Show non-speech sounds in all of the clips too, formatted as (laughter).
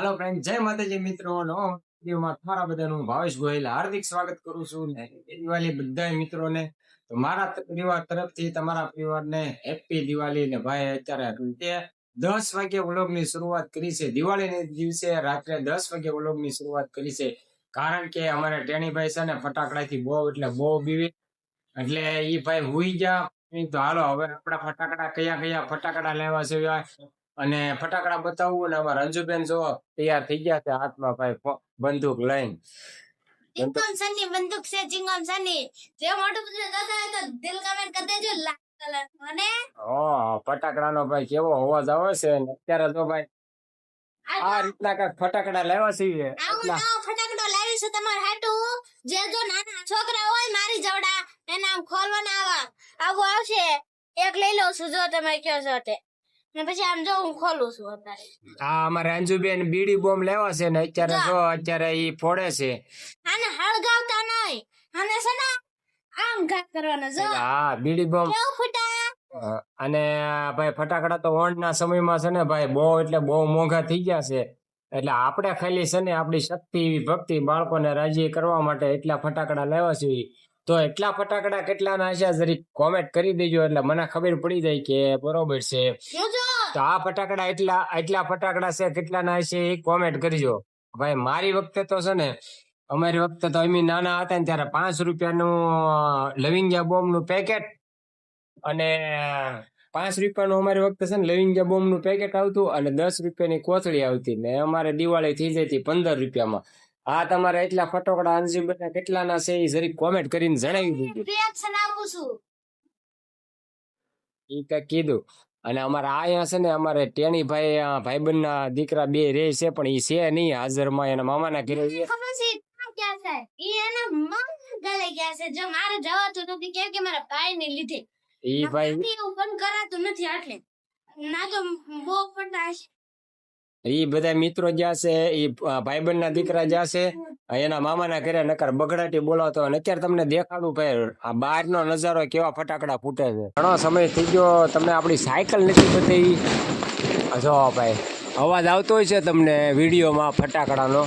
હાલો friend જય માતાજી, મિત્રો. વિડીયોમાં તમારા બધાનું ભાવેશ ગોહિલ હાર્દિક સ્વાગત કરું છું દિવાળી બધા મિત્રોને. તો મારા પરિવાર તરફથી તમારા પરિવારને હેપી દિવાળી ને ભાઈ અત્યારે તે દસ વાગે વ્લોગની શરૂઆત કરી છે. દિવાળીના દિવસે રાત્રે દસ વાગે વ્લોગની શરૂઆત કરી છે. કારણ કે અમારે ટેણીભાઈ છે ને ફટાકડાથી બહુ, એટલે બહુ બીવી. એટલે ઈ ભાઈ હુઈ ગયા. તો હાલો, હવે આપણા ફટાકડા કયા કયા ફટાકડા લેવા છે? અને ફટાકડા બતાવવું ને અમારા અંજુબેન જો તૈયાર થઈ ગયા છે હાથમાં ભાઈ બંદૂક લઈને. ચિંગમ સની બંદૂક છે ચિંગમ સની જે મોટું બધું દાદા તો દિલ કમેન્ટ કરી દેજો લાલ કલર ફટાકડાનો ભાઈ કેવો અવાજ આવે છે ને? અત્યારે તો ભાઈ આ રીતના કાંઈક ફટાકડા લેવા છીએ આવું નવો ફટાકડો લાવીશું તમારા હાટુ. જે જો નાના છોકરા હોય મારી જવડા એને આમ ખોલવાના આવા. આવું આવશે. એક લઈ લઉં છું જો તમે કયો છો તે. ને પછી આમ જો હું ખોલું છું અત્યારે. હા અમારે અંજુબેન બીડી બોમ્બ લેવા છે ને અત્યારે જો. અત્યારે ઈ ફોડે છે. આને હળગાવતા નહીં આને છે ને આમ ઘાત કરવાનો જો. હા બીડી બોમ્બ. કેવું ફૂટા? અને ભાઈ ફટાકડા તો ઓણના સમયમાં છે ને ભાઈ બહુ એટલે બહુ મોંઘા થઈ ગયા છે. એટલે આપણે ખાલી છે ને આપણી શક્તિ ભક્તિ બાળકોને રાજી કરવા માટે એટલા ફટાકડા લેવા છીએ તો એટલા ફટાકડા કેટલાના છે? જરીક કોમેન્ટ કરી દેજો એટલે મને ખબર પડી જાય કે બરોબર છે. તો આ ફટાકડા એટલા એટલા ફટાકડા છે કેટલાના છે એ કોમેન્ટ કરજો. ભાઈ મારી વખતે તો છે ને અમારી વખતે તો અમે નાના હતા ને ત્યારે પાંચ રૂપિયાનું લવિંગિયા બોમ્બનું પેકેટ અને પાંચ રૂપિયાનું અમારી વખતે છે ને લવિંગિયા બોમ્બનું પેકેટ આવતું અને દસ રૂપિયાની કોથળી આવતી ને અમારે દિવાળી થઈ જતી પંદર રૂપિયામાં. આ તમારા એટલા ફટોકડા અંજીબના કેટલાના છે એ જરીક કોમેન્ટ કરીને જણાવી દીધું રિએક્શન આપું છું. ઈ કંઈક કીધું. અને અમારે અહીંયા છે ને અમારે ટેણી ભાઈ ભાઈબંધના દીકરા બે રે છે પણ ઈ છે નહીં હાજરમાં એના મામાના ઘરે ઈ ભાઈ કરાતું નથી એટલે ના તો બહુ પડતા ઈ બધા મિત્રો જ્યાં છે, ઈ ભાઈબંધ ના દીકરા જ્યાં છે, એના મામાના ઘરે નકર બગડાટી બોલાવતો અને અત્યારે તમને દેખાડું ભાઈ, આ બહારનો નજારો કેવા ફટાકડા ફૂટે છે. ઘણો સમય થઈ ગયો, તમને આપણી સાયકલ નથી બતાવી જો ભાઈ, અવાજ આવતો હોય છે તમને વિડીયોમાં ફટાકડાનો.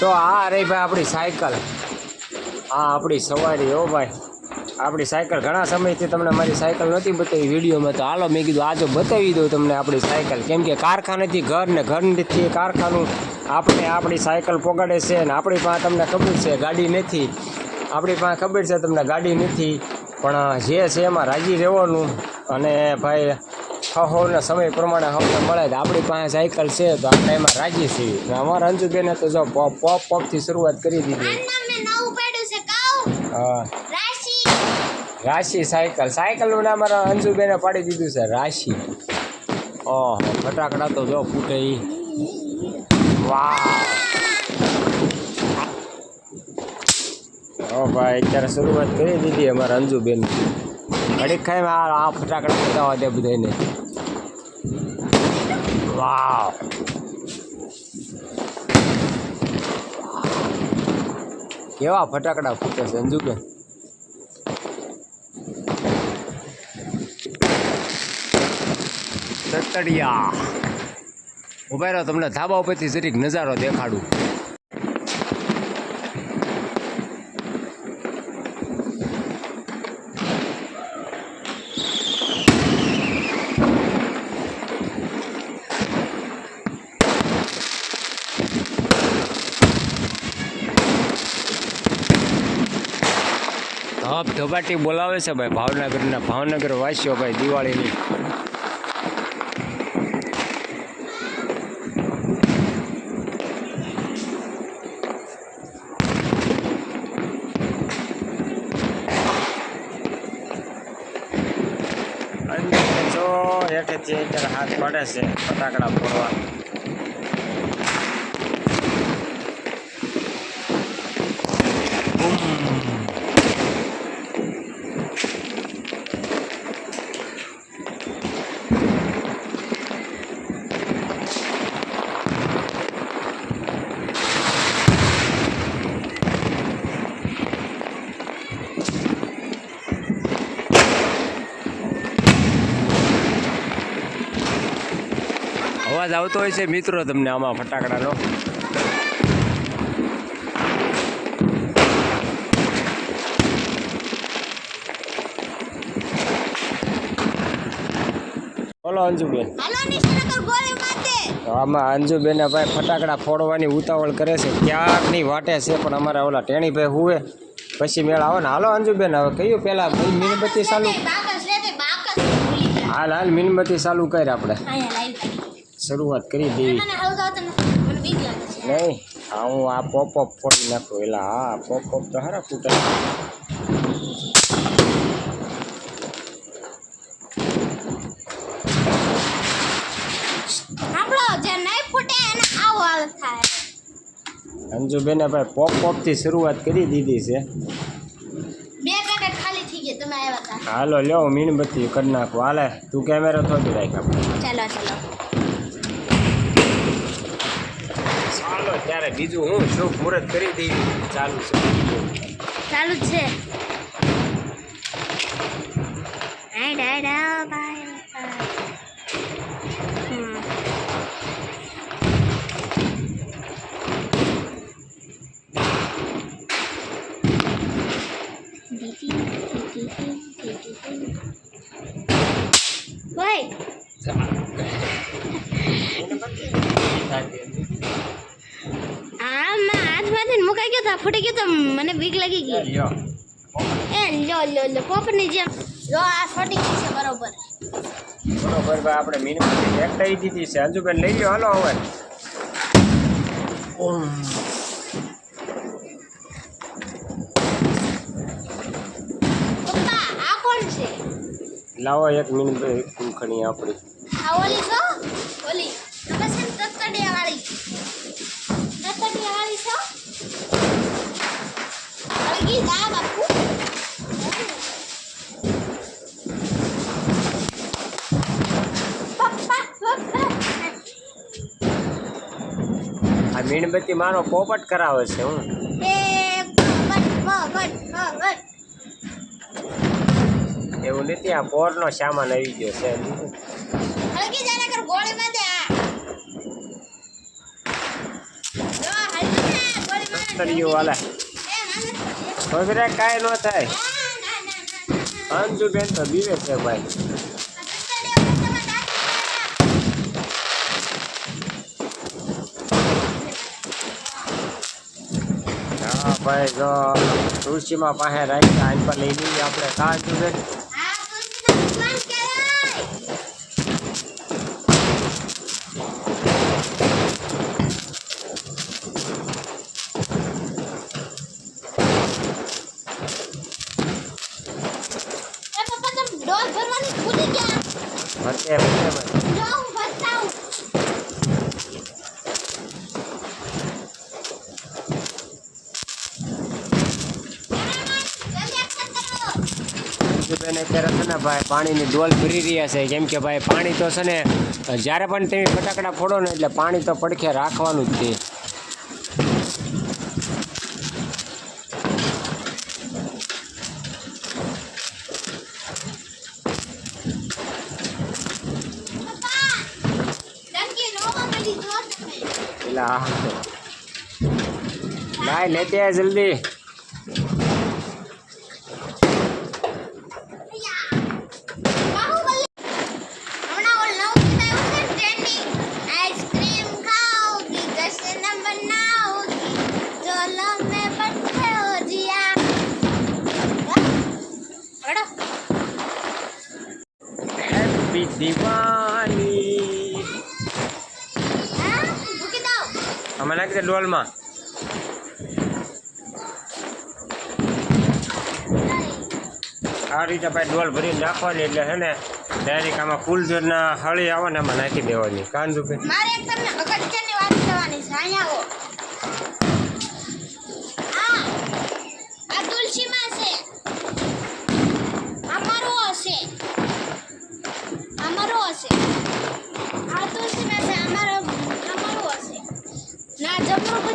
તો આ રહી ભાઈ આપણી સાયકલ. આ આપણી સવારી હો ભાઈ. આપણી સાયકલ ઘણા સમયથી તમને મારી સાયકલ નથી બતાવી વિડીયોમાં તો હાલો મેં કીધું આજે બતાવી દઉં તમને આપણી સાયકલ. કેમ કે કારખાનેથી ઘર ને ઘરથી કારખાનું આપણે આપણી સાયકલ પોગાડે છે ને આપણી પાસે તમને ખબર છે ગાડી નથી. આપણી પાસે ખબર છે તમને ગાડી નથી પણ જે છે એમાં રાજી રહેવાનું. અને ભાઈ હવના સમય પ્રમાણે અમને મળે તો આપણી પાસે સાયકલ છે તો આપણે એમાં રાજી છીએ. અમારા અંજુબેને તો જો પોપ પોપ પોપથી શરૂઆત કરી દીધી. હા. રાશિ સાયકલ. સાયકલનું નામ મારા અંજુબેને પાડી દીધું છે રાશિ. ઓહો ફટાકડા તો જો ફૂટે ઈ. વાહ. ઓ ભાઈ અત્યારે શરૂઆત કરી દીધી અમારા અંજુબેન ઘડીક ખાઈ આ આ ફટાકડા બતાવવા દે બધાને વાહ. કેવા ફટાકડા ફૂટે છે અંજુબેન તતડિયા ઊભા રહો, તમને ધાબા ઉપરથી જરીક નજારો દેખાડું. ધબ ધબાટી બોલાવે છે ભાઈ, ભાવનગરના ભાવનગર વાસીઓ ભાઈ, દિવાળીની. હેઠેથી અત્યારે હાથ પડે છે ફટાકડા ફોડવા. અવાજ આવતો હોય છે. મિત્રો તમને આમાં ફટાકડાનો બોલો અંજુબેન. આમાં અંજુબેન ભાઈ ફટાકડા ફોડવાની ઉતાવળ કરે છે. ક્યાંકની વાટે છે પણ અમારા ઓલા ટેણીભાઈ હુવે પછી મેળ આવે ને. હાલો અંજુબેન હવે કયું પેલા મીણબત્તી ચાલુ. હાલ હાલ મીણબત્તી ચાલુ કર આપણે. શરૂઆત કરી દેવી મને હળગાવતા નથી મને બીક લાગે છે. નહીં હા હું આ પોપ અપ ફોડી નાખું. એલા હા પોપ અપ તો હારા ફૂટે. આપણો જે નહીં ફૂટે એને આવો હાલ થાય. અંજુબેને ભાઈ પોપ પોપથી શરૂઆત કરી દીધી છે. બે પેકેટ ખાલી થઈ ગયા તમે આવ્યા હતા. હાલો લ્યો હું મીણબત્તી કરી નાખું. હાલે તું કેમેરા થોડી રાખ આપણે ચાલો ચાલો ચાલો ત્યારે બીજું હું શુભ મુહૂર્ત કરી દઈ ચાલુ છે. ચાલુ જ છે. હાઈડ ડા આ ભાઈ હમ. ઓય આમાં તો ફૂટી ગયો તો મને બીક લાગી ગઈ. એ લો લો લો પોપની જેમ. લો આ ફૂટી ગઈ છે બરોબર. બરોબર ભાઈ આપણે મીણબત્તી એકટાઈ દીધી છે. અંજુબેન લઈ લ્યો હાલો હવે. લાવો એક મિનિટ ખણી આપણી. આ ઓલી છો? ઓલી. તમે છે ને વાળી આ મીણબત્તી મારો પોપટ કરાવે છે હું. એવું નથી આ પોરનો સામાન આવી ગયો છે. હળગી જાને કર ગોળી માં આ. જો હળગી જા ગોળી માં તળિયું વાલા. એ માને વગેરે કાંઈ ન થાય. અંજુબેન તો બીવે છે ભાઈ. હા, ભાઈ, જો તુલસીમાં પાસે રાખી આન પર લઈ લઈએ આપણે. કા અંજુબેન અત્યારે છે ને ભાઈ પાણીની ડોલ ભરી રહ્યા છે. કેમ કે ભાઈ પાણી તો છે ને જ્યારે પણ તમે ફટાકડા ફોડો ને એટલે પાણી તો પડખે રાખવાનું જ છે. એટલે આ ભાઈ લેતે આય અમે નાખી દે ડોલમાં આ રીતે ભાઈ ડોલ ભરી નાખવાની એટલે છે ને ડાયરેક્ટ આમાં ફૂલઝરના હળી આવે ને એમાં નાખી દેવાની. કાન આવો.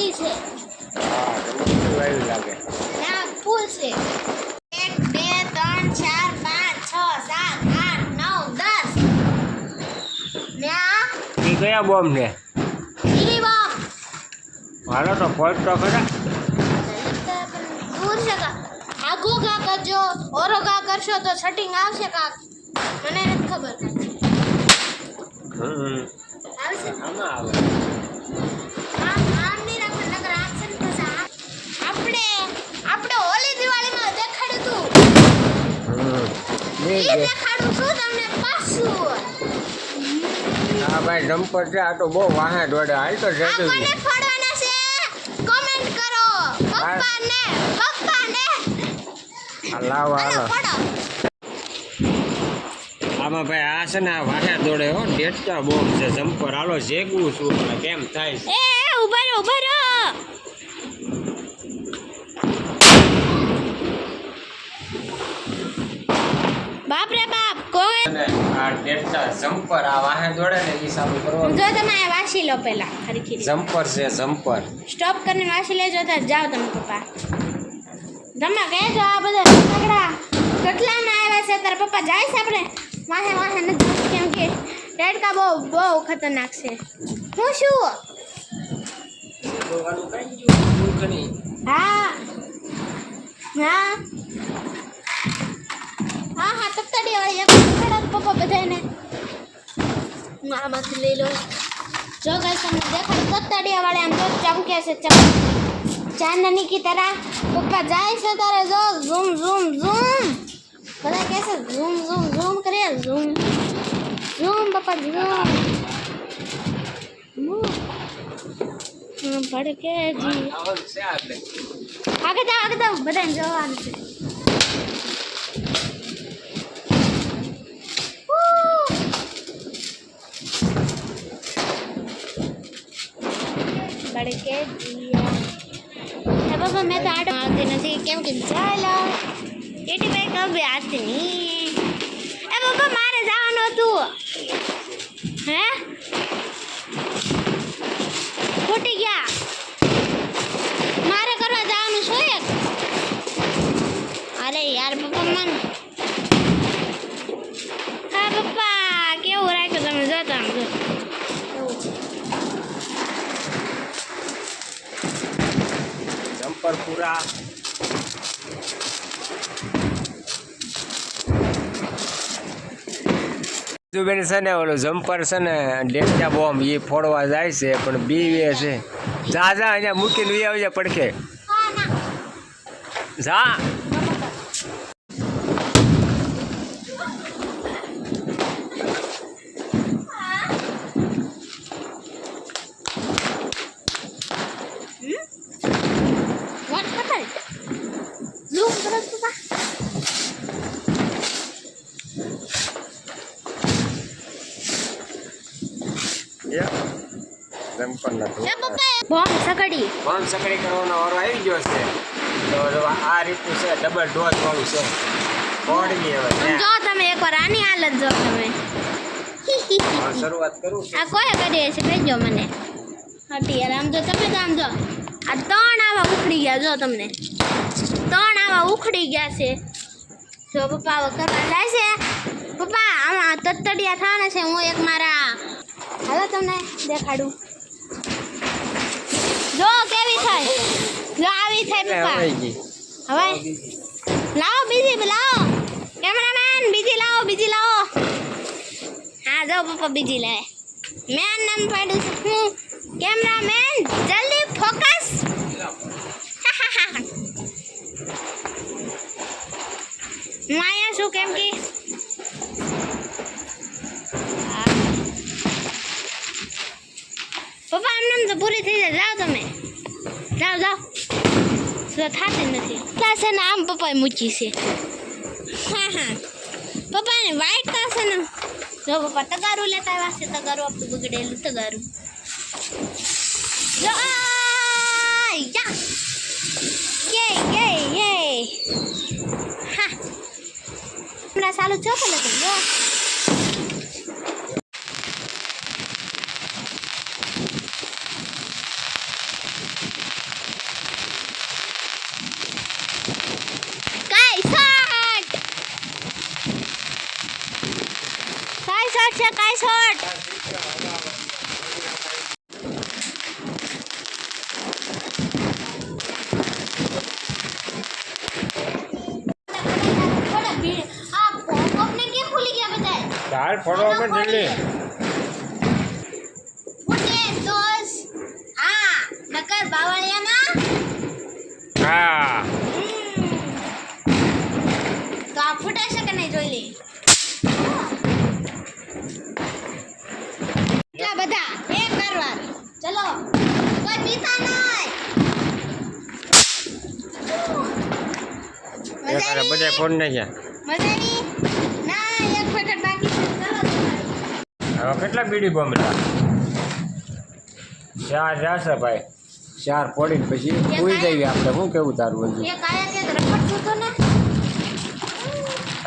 જમરૂખડી છે હા તમને કેવું આવ્યું લાગે ના ફૂલ છે એક બે ત્રણ ચાર પાંચ છ સાત આઠ નવ દસ ને આ એ કઈ કયા બોમ્બ ને ઈરી બાપ હાલો તો ફોટ તો ખરા દૂર છે કાક આગો ગા કરજો ઓરો ગા કરશો તો સેટિંગ આવશે કાક। મને નથી ખબર હમ. આવશે? આમાં આવે. છું તમને પાછું. આ ભાઈ જમ્પર છે આ તો બહુ વાહે દોડે. હાલ તો જતું ફોડવાના છે? કમેન્ટ કરો. પપ્પાને પપ્પાને. લાવો હાલો આમાં ભાઈ આ છે ને આ વાહે દોડે હો ડેટકા બોમ્બ છે જમ્પર હાલો જેગવું છું કેમ થાય છે? એ એ, ઊભા રહો ઊભા બાપ રે બાપ કોઈ આ ડેટકા જમ્પર આ વાહે દોડે ને એ ચાલુ કરવાનું જો તમે આ વાસી લો પહેલા ખરીખી જમ્પર છે જમ્પર. સ્ટોપ કરીને વાસી લેજો તો જાઓ તમે પપ્પા. તમે કહેજો આ બધા કેટલા ના આવ્યા છે? તારા પપ્પા જાય છે આપણે? વાહે વાહે નથી કેમ કે રેડકા બહુ બહુ ખતરનાક છે. હું શું? હા હા. હા હા તપતડી વાળી એક ખડા પપ્પા બધાને હું આમાંથી લઈ લો જો ગાઈસ તમને દેખાડ તતડિયા વાળે આમ જો ચમકે છે ચમક ચાંદની કી તરહ પપ્પા જાય છે તારે જો ઝૂમ ઝૂમ ઝૂમ બધા કહે છે ઝૂમ ઝૂમ ઝૂમ કરે ઝૂમ ઝૂમ પપ્પા ઝૂમ ભડકે જી આગળ જાઓ આગળ જાઓ બધાને જોવાનું છે જીયા બાબા મેં તો આડો આવતી નથી કેમ કે ચાલો એટી ભાઈ કભી આવતી નહીં એ બાબા મારે જવાનું હતું હે ફૂટી ગયા મારે કરવા જવાનું શું એક? અરે યાર, પપ્પા મન હા પપ્પા કેવું રાખ્યું તમે જોતા આમ જો એવું છે જમ્પર પૂરા. બેન છે ને ઓલો જમ્પર છે ને ડેટા બોમ્બ એ ફોડવા જાય છે પણ બીવે છે. જા જા અહીંયા મૂકીને વી આવજે પડખે. જા. જમ્પર નથી Ya papa. બોમ્બ સકડી કરવાનો વારો આવી ગયો છે. તો આ રીતનું છે ડબલ ડોઝ વાળું છે. ફોડની હવે જો તમે એકવાર આની હાલત જો તમે શરૂઆત કરું આ કોઈ છે કહેજો મને. હટી યાર આમ જો તમે તો આમ જો. આ ત્રણ આવા ઉખડી ગયા જો તમને. ત્રણ આવા ઉખડી ગયા છે. જો પપ્પા વગર જાય છે. પપ્પા આમાં તતડિયા થવાના છે. હું એક મારા હાલો તમને દેખાડું. જો કેવી થાય. જો આવી થાય પપ્પા. હવે લાવો બીજી લાવો. કેમેરામેન બીજી લાવો બીજી લાવો. હા જો પપ્પા બીજી લે મેન નામ પાડ્યું છે. હું. કેમેરામેન જલ્દી ફોકસ હું (laughs) અહીંયા છું કેમ કે? હા. પપ્પા આમ નામ તો પૂરી થઈ જાય. જાઓ તમે. જાઓ જાઓ. તો થતી નથી. ક્લાસ ને આમ પપ્પાએ મૂકી છે. હા હા. પપ્પાને વાઈટ થશે ને. જો પપ્પા તગારું લેતા આવ્યા છે. તગારું આપણું બગડેલું તગારું. જો યા. યે યે યે. હા હમણાં સાલું છો પેલા તો જો કાઈ શોટ કાઈ શોટ છે કાઈ શોટ જોઈ લે એટલા બધા એક કરવા. ચલો કોઈ પીતા નહીં આવી? બધા ફોન નાખ્યા મજા આવી ના એક પેકેટ બાકી છે ચલો હવે કેટલા બીડી બોમ્બ હતા ચાર જાશે ભાઈ. ચાર ફોડીને પછી પૂરી જઈએ આપણે. શું કેવું તારું હજુ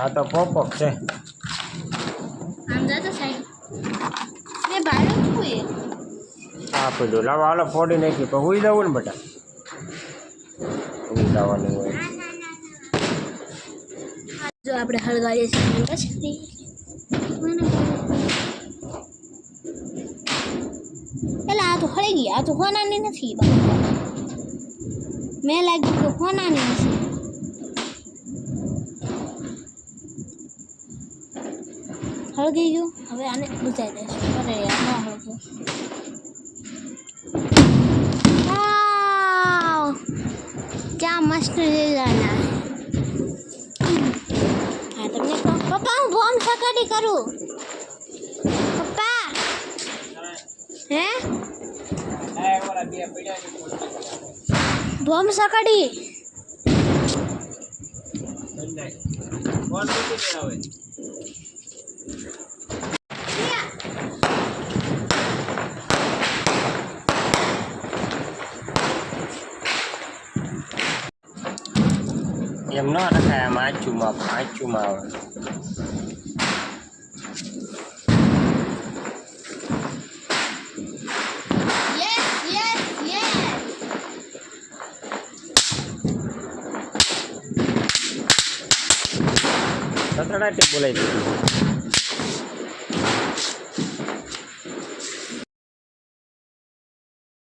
આ તો પોપક છે. આ પેલું લાવો હાલો ફોડી નાખી. તો હુઈ જવું ને બેટા. હુઈ જવાનું હોય. જો આપણે હળગાવીએ છીએ પછી પેલા આ તો હળી ગઈ આ તો હોનાની નથી બાપા. મેં લાગ્યું કે હોનાની હશે હળગી ગયું હવે આને બુજાઈ દઈશું અરે યાર ન હળગ્યું વાવ ક્યાં મસ્ત ડિઝાઇન હા તમને કહું પપ્પા હું બોમ્બ સકાડી કરું પપ્પા હે? બોમ્બ સકાડી. એમનો રખાય ચુમા આચુમાં આચુમાં આવે. સતડાટી બોલાઈ દીધું